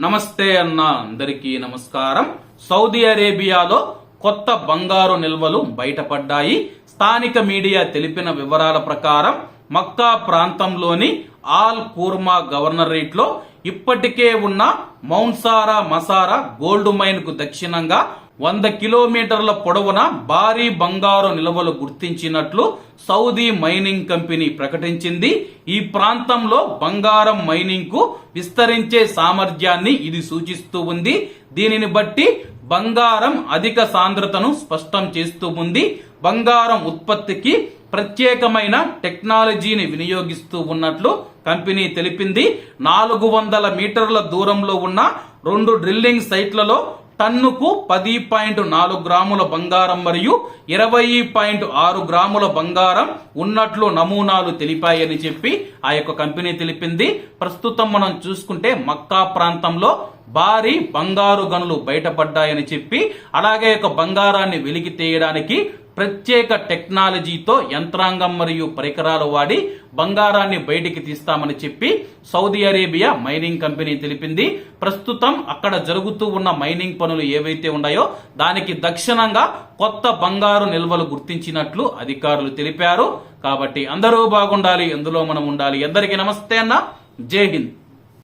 నమస్తే అన్న అందరికీ నమస్కారం. సౌదీ అరేబియాలో కొత్త బంగారు నిల్వలు బయటపడ్డాయి. స్థానిక మీడియా తెలిపిన వివరాల ప్రకారం మక్కా ప్రాంతంలోని ఆల్ కూర్మా గవర్నరేట్లో ఇప్పటికే ఉన్న మౌన్సారా మసారా గోల్డ్ మైన్కు దక్షిణంగా వంద కిలోమీటర్ల పొడవున భారీ బంగారు నిల్వలు గుర్తించినట్లు సౌదీ మైనింగ్ కంపెనీ ప్రకటించింది. ఈ ప్రాంతంలో బంగారం మైనింగ్కు విస్తరించే సామర్థ్యాన్ని ఇది సూచిస్తూ ఉంది. దీనిని బట్టి బంగారం అధిక సాంద్రతను స్పష్టం చేస్తూ ఉంది. బంగారం ఉత్పత్తికి ప్రత్యేకమైన టెక్నాలజీని వినియోగిస్తూ ఉన్నట్లు కంపెనీ తెలిపింది. నాలుగు వందల మీటర్ల దూరంలో ఉన్న రెండు డ్రిల్లింగ్ సైట్లలో టన్నుకు పది పాయింట్ నాలుగు గ్రాముల బంగారం మరియు ఇరవై పాయింట్ ఆరు గ్రాముల బంగారం ఉన్నట్లు నమూనాలు తెలిపాయని చెప్పి ఆ యొక్క కంపెనీ తెలిపింది. ప్రస్తుతం మనం చూసుకుంటే మక్కా ప్రాంతంలో భారీ బంగారు గనులు బయటపడ్డాయని చెప్పి అలాగే ఒక బంగారాన్ని వెలికి తీయడానికి ప్రత్యేక టెక్నాలజీతో యంత్రాంగం మరియు పరికరాలు వాడి బంగారాన్ని బయటికి తీస్తామని చెప్పి సౌదీ అరేబియా మైనింగ్ కంపెనీ తెలిపింది. ప్రస్తుతం అక్కడ జరుగుతూ ఉన్న మైనింగ్ పనులు ఏవైతే ఉన్నాయో దానికి దక్షిణంగా కొత్త బంగారు నిల్వలు గుర్తించినట్లు అధికారులు తెలిపారు. కాబట్టి అందరూ బాగుండాలి ఎందులో మనం ఉండాలి. అందరికీ నమస్తే అన్న. జై హింద్.